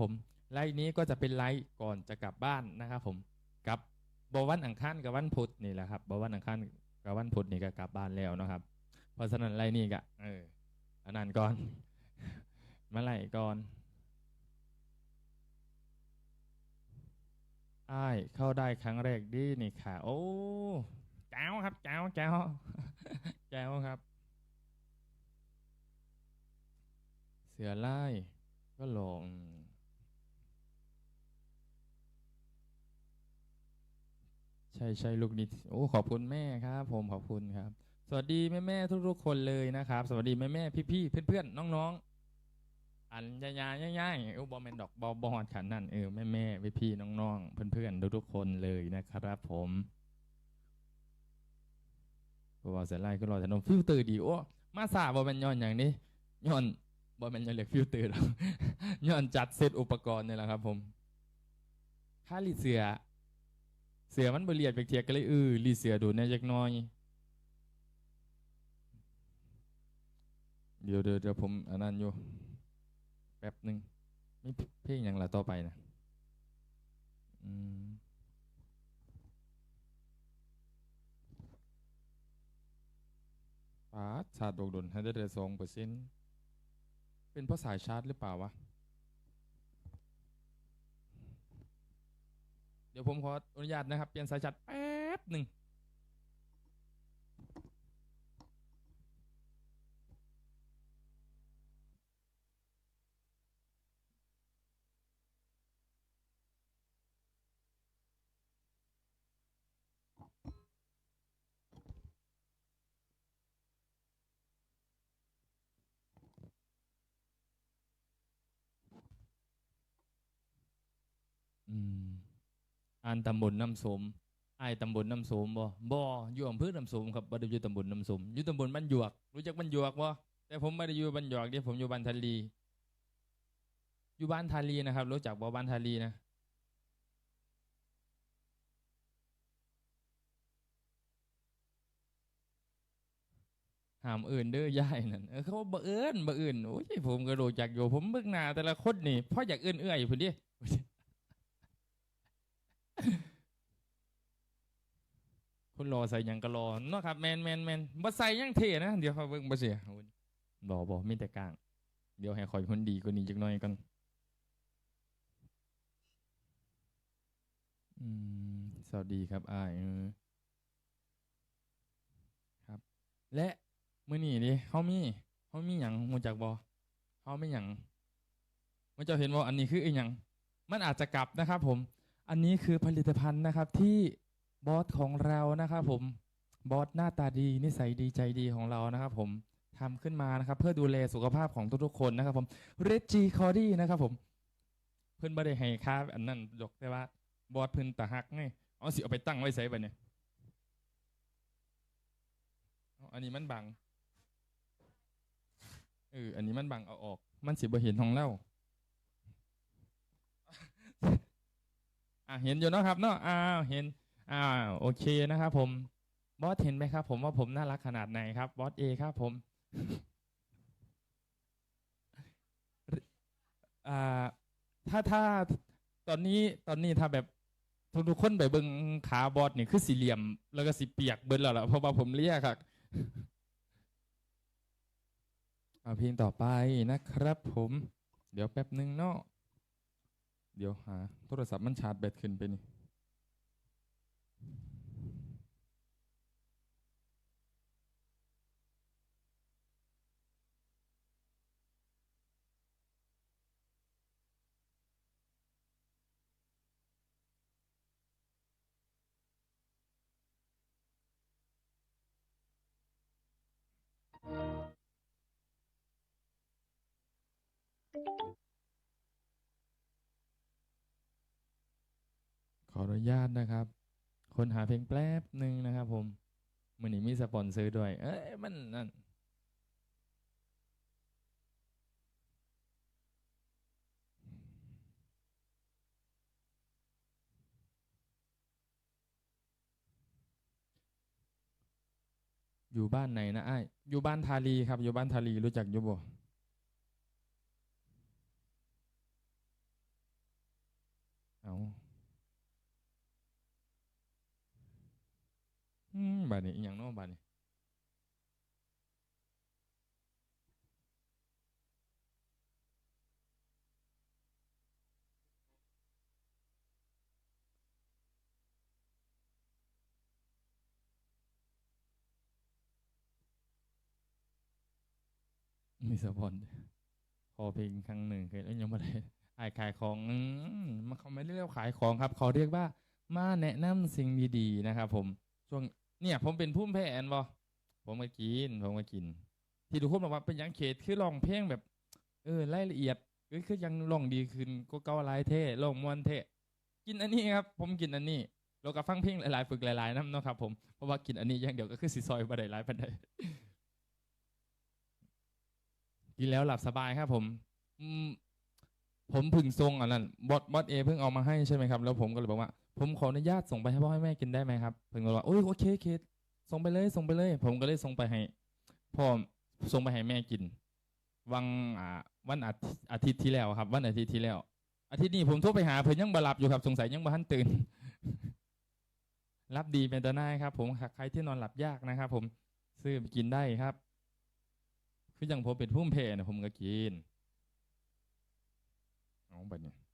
ผมไลฟ์นี้ก็จะเป็นไลฟ์ก่อนจะกลับบ้านนะครับผมกับบวันอังคารกับวันพุธนี่แหละครับบวันอังคารกับวันพุธนี่ก็กลับบ้านแล้วนะครับ เพราะฉะนั้นไลฟ์นี้ก็เอออันนั้นก่อนมาไล่ก่อนอ้ายเข้าได้ครั้งแรกดีนี่ค่ะ โอ้แจ้วครับแจ้วแจ้วแจ้วครับ เสือไล่ก็หลง ใช่ใช่ลูกนิดโอ้ขอบคุณแม่ครับ ผมขอบคุณครับ สวัสดีแม่แม่ทุกๆคนเลยนะครับ สวัสดีแม่แม่พี่พี่เพื่อนๆน้องๆอันยายายายายๆอุบอมเมนดอกบอบอดขันนั่นเออแม่แม่พี่พี่ๆน้องๆเพื่อนๆทุกๆคนเลยนะครับผมเพราะว่าเสร็จไล่ก็รอแต่นมฟิลเตอร์ดีโอ้มาสาบอเป็นย้อนอย่างนี้ย้อนบอเป็นย้อนเรียกฟิลเตอร์ย้อนจัดเซตอุปกรณ์นี่แหละครับ ผมค่าลีเสือ เสือมันบเรียดไปเทียก็เลยเออลีเสือดูแน่จักน้อย เดี๋ยวเดี๋ยวเดี๋ยวผมอันนั้นอยู่ แป๊บหนึ่งไม่เพลงอย่างละต่อไปนะอืมปาชาร์จโดกดนให้ได้เดือนสองเปอร์เซ็นต์เป็นเพราะสายชาร์จหรือเปล่าวะ ดี๋ยวผมขออนุญาตนะครับ เปลี่ยนสายชาร์จแป๊บหนึ่งอืม อ่านตำบลน้ำสมไอ้ตำบลน้ำสมบ่บ่อยู่อำเภอน้ำสมครับบ่ได้อยู่ตำบลน้ำสมอยู่ตำบลบ้านหยวก รู้จักบ้านหยวกบ่แต่ผมไม่ได้อยู่บ้านหยวกเดี๋ยวผมอยู่บ้านทาลี อยู่บ้านทาลีนะครับ รู้จักบ่บ้านทาลีนะหามเอื่นเด้อย่ายนั่นเขาบ่เอิ้นบ่เอิ้นโอ้ยผมก็รู้จักอยู่ผมเบิ่งหน้าแต่ละคนนี่พ่ออยากเอื้อนเอื้อยพุ่นดิ คุณรอใส่ยังก็รอเนาะครับแมนแมนแมนบ่ใส่ยังเทนะ เดี๋ยวเขาเบิ่งบ่เสียบ่บ่มีแต่กลาง เดี๋ยวให้คอยคนดีกว่านี้จักหน่อยก่อนอืมสวัสดีครับอ้ายครับ และมื้อนี้ดิเฮามีเฮามีหยังฮู้จักบ่เฮามีหยังมันจะเห็นว่าอันนี้คืออีหยังมันอาจจะกลับนะครับ ผม อันนี้คือผลิตภัณฑ์นะครับที่บอสของเรานะครับผมบอสหน้าตาดีนิสัยดีใจดีของเรานะครับผมทำขึ้นมานะครับ เพื่อดูแลสุขภาพของทุกๆคนนะครับผมเรจจีคอดี้นะครับผม เพื่อนบ่ได้ให้ค่าอันนั้นยกแต่ว่า บอสเพิ่นตะหักไงเอาสิเอาไปตั้งไว้ใส่บัดเนี่ยอันนี้มันบังเอออันนี้มันบังเอาออก มันสิบ่เห็นของเรา อะเห็นอยู่เนาะครับเนาะอ้าวเห็นอ้าวโอเคนะครับผมบอสเห็นไหมครับ ผมว่าผมน่ารักขนาดไหนครับบอสเอครับผมอ่าถ้าถ้าตอนนี้ตอนนี้ถ้าแบบทุกทุกคนไปเบิ่งขาบอสนี่คือสี่เหลี่ยม แล้วก็สีเปียกเบิ่นแล้วล่ะเพราะว่าผมเรียกครับเอาเพลงต่อไปนะครับผม เดี๋ยวแป๊บหนึ่งเนาะ เดี๋ยวหา โทรศัพท์มันชาร์จแบตขึ้นไปนี่ ออนุญาตนะครับคนหาเพลงแป๊บหนึ่งนะครับผมมือนี้มีสปอนเซอร์ด้วย เอ้ยมันนั่นอยู่บ้านไหนนะไอ้อยู่บ้านทาลีครับ อยู่บ้านทาลีรู้จักยู่บ่เอาอืม บาดนี้อหย่างเน้อบาดนี้มีสปอนขอเพลงครั้งหนึ่งเคยเล่นยังไม่ได้ขายขายของอืมมันเขาไม่ได้เรียกขายของครับ เขาเรียกว่ามาแนะนำสิ่งดีๆนะครับ ผมช่วง เนี่ย ผมเป็นผู้แพ้แอนบอผมมากิน ผมมากิน ที่ทุกคนบอกว่าเป็นยังเขตคือลองเพลงแบบ เออรายละเอียดก็คือยังลองดีขึ้นก็เก่าลายเท่ลองมวนเท่กินอันนี้ครับ ผมกินอันนี้แล้วก็ฟังเพลงหลายๆ ฝึกหลายๆน้ำเนาะครับผมเพราะว่ากินอันนี้อย่างเดียวก็คือสีซอยบัไดหลายปันไดกินแล้วหลับสบายครับผมอืม ผมพึ่งทรงอันนั้นบอสบอสเอเพิ่งเอามาให้ใช่ไหมครับ แล้วผมก็เลยบอกว่า ผมขออนุญาตส่งไปให้พ่อให้แม่กินได้ไหมครับเพิ่งบอกว่าโอ้ยโอเคเคส่งไปเลยส่งไปเลย ผมก็เลยส่งไปให้พ่อส่งไปให้แม่กิน วันอ่าวันอาทิตย์อาทิตย์ที่แล้วครับ วันอาทิตย์ที่แล้ว อาทิตย์นี้ผมโทรไปหาเพิ่นยังบหลับอยู่ครับ สงสัยยังบ่ทันตื่นรับดีเป็นตาหน้าครับ ผมใครที่นอนหลับยากนะครับ ผมซื้อกินได้ครับ คืออย่างผมเป็นผู้เพนะผมก็กิน เอา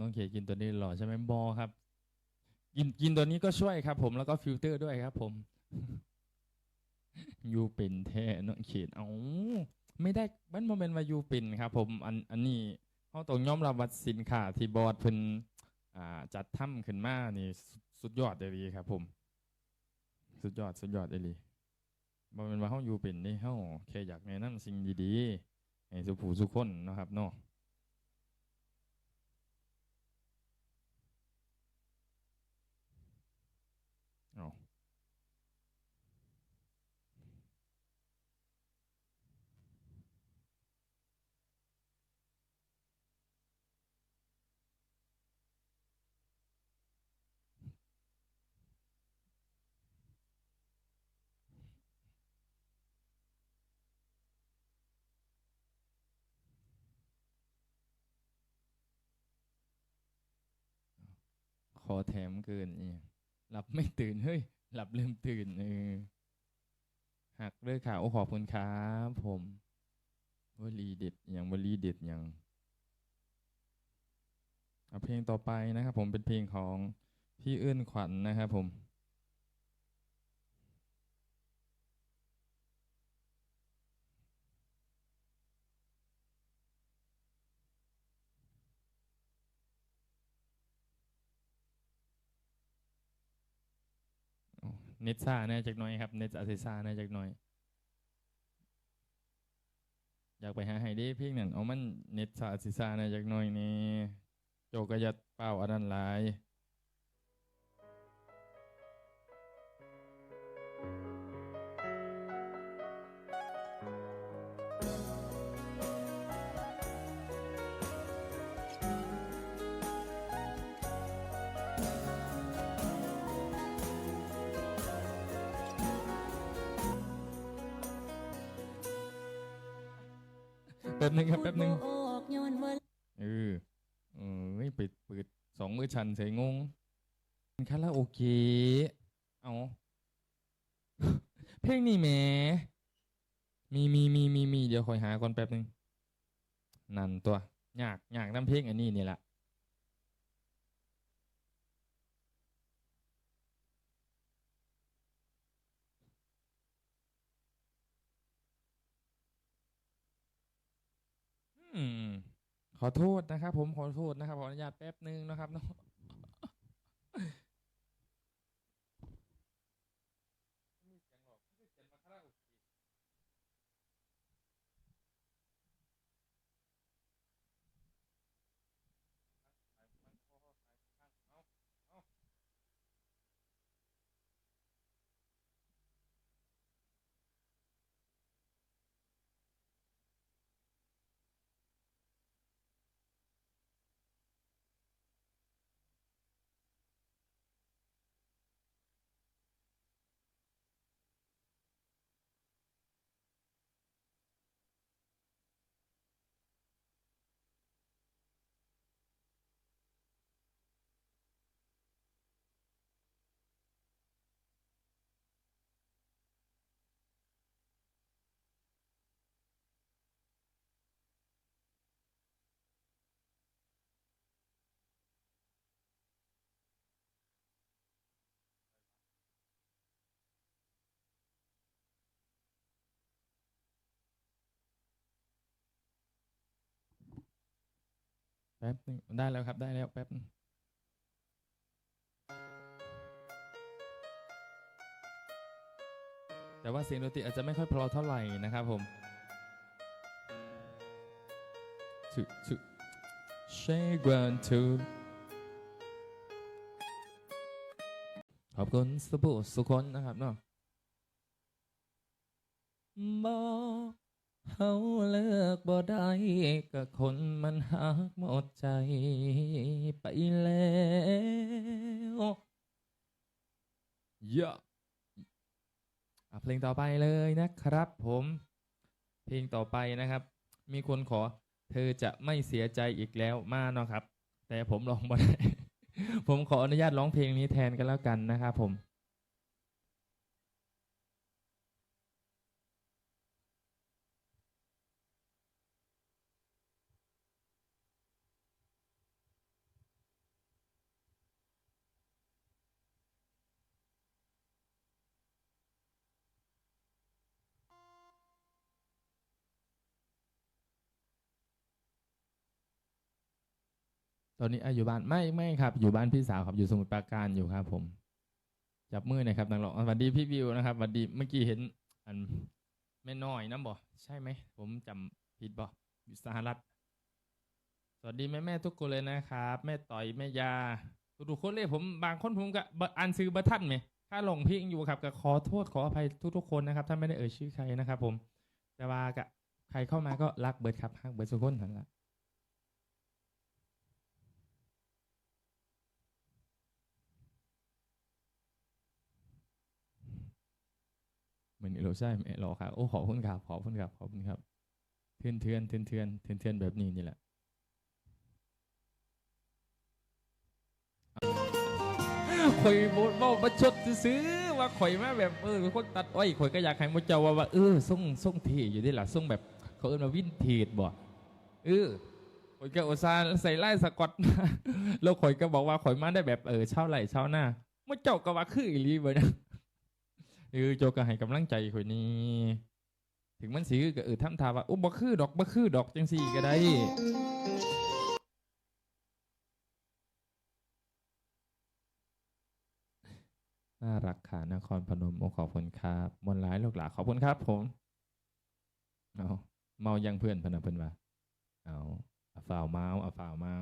น้องเขกินตัวนี้หล่อใช่ไหมบอครับ กินกินตัวนี้ก็ช่วยครับ ผมแล้วก็ฟิลเตอร์ด้วยครับ ผมยูเป็นแท้น้องเขตเอาไม่ได้มันโมเมนต์ว่ายูเป็นครับ ผมอันอันนี้เขาต้องยอมรับว่าสินค้าที่บอร์ดเพิ่นจัดทำขึ้นมานี่สุดสุดยอดเลยครับ ผม สุดยอดสุดยอดเลยบ่แม่นว่าเฮาอยู่เป็นนี่เฮาแค่อยากแนะนำสิ่งดีๆให้สุผู้สุคนนะครับเนาะ อแถมเกินเนี่ยหลับไม่ตื่นเฮ้ยหลับลืมตื่นเออหักเลยค่ะโอ้ขอบคุณครับผมวลีเด็ดอย่างวลีเด็ดอย่างเอาเพลงต่อไปนะครับผมเป็นเพลงของพี่เอื้อนขวัญนะครับผม เน็ตซ่าแน่จากน้อยครับเน็ตอาซิซ่าแน่จากน้อย อยากไปหาไฮเด้เพลงนั่นเอามันเน็ตซ่าอาซิซ่าแน่จากน้อยนี่โจกยัดเป้าอันนั้นหลาย แป๊บหนึงครับแป๊บหนึงออกย้อนว่าเออเออไม่ปิดเปิดสองมือชันใส่งงคาราโอเกะเอาเพลงนี้แหมมีมีมีมีมีเดี๋ยวคอยหาก่อนแป๊บหนึงนั่นตัวยากยากน้ำเพลงอันนี้นี่แหละ ขอโทษนะครับ ผมขอโทษนะครับขออนุญาตแป๊บหนึ่งนะครับเนาะ แป๊บนึงได้แล้วครับได้แล้วแป๊บนึงแต่ว่าเสียงดนตรีอาจจะไม่ค่อยเพราะเท่าไหร่นะครับผมชุชุเชกวันทูขอบคุณสบู่สุคนนะครับเนาะบอ เฮาเลิกบ่ได้กับคนมันหักหมดใจไปแล้วเยอะอะเพลงต่อไปเลยนะครับ ผม เพลงต่อไปนะครับ มีคนขอ เธอจะไม่เสียใจอีกแล้วมาเนาะครับ แต่ผมร้องบ่ได้ ผมขออนุญาตร้องเพลงนี้แทนกันแล้วกันนะครับผม ตอนนี้อยู่บ้านไม่ไม่ครับอยู่บ้านพี่สาวครับอยู่สมุทรปราการอยู่ครับ ผม จับมือหน่ยครับนักร้องสวัสดีพี่วิวนะครับสวัสดีเมื่อกี้เห็น อันแม่น้อยนะบ่ใช่ไหมผมจำผิดบ่อยู่สหรัฐสวัสดีแม่แม่ทุกคนเลยนะครับแม่ต่อยแม่ยาทุกคนเลยผมบางคนผมก็บ่อ่านซื้อบัท่านไหมถ้าหลงพลงอยู่ครับก็ขอโทษขออภัยทุกๆคนนะครับถ้าไม่ได้เอ่ยชื่อใครนะครับ ผมแต่ว่าก็ใครเข้ามาก็รักเบิร์ดครับรักเบิร์ดทุกคนนั่นแหละ เหมือนเราใช่ไหมรอครับโอ้ขอบคุณครับขอบคุณครับขอบคุณครับเทือนเทือนเทือนเทือนเทือนเทือนแบบนี้นี่แหละข่อยบดบ้าชดซื้อว่าข่อยมาแบบเออคนตัดอ้อยข่อยก็อยากให้มดเจ้าว่าว่าเออส่งส่งเทอยู่ได้หล่ะส่งแบบเขาเอิ้นว่าวินเทจบ่เออข่อยก็อุตส่าห์ใส่ไล่สกอตแล้วข่อยก็บอกว่าข่อยมาได้แบบเออเช่าไหลเช่าหน้ามดเจ้าก็ว่าคืออีลีบ่นะ เออโจก็ให้กำลังใจคนนี้ ถึงมันสิคือก็เออทำทาว่าโอ้บ่คือดอกบ่คือดอกจังสี่ก็ได้น่ารักค่ะนครพนมโอขอบคุณครับมนต์ร้ายลูกหลาขอบคุณครับ ผมเอาเมายังเพื่อนพะนเพิ่นว่าเอาอาฝ่าวเมาเอาฝ่าวเมา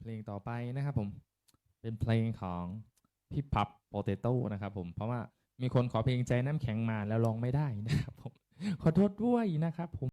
เพลงต่อไปนะครับผม เป็นเพลงของพี่พับโปเตโต้นะครับผม เพราะว่ามีคนขอเพลงใจน้ำแข็งมาแล้วลองไม่ได้นะครับผม ขอโทษด้วยนะครับผม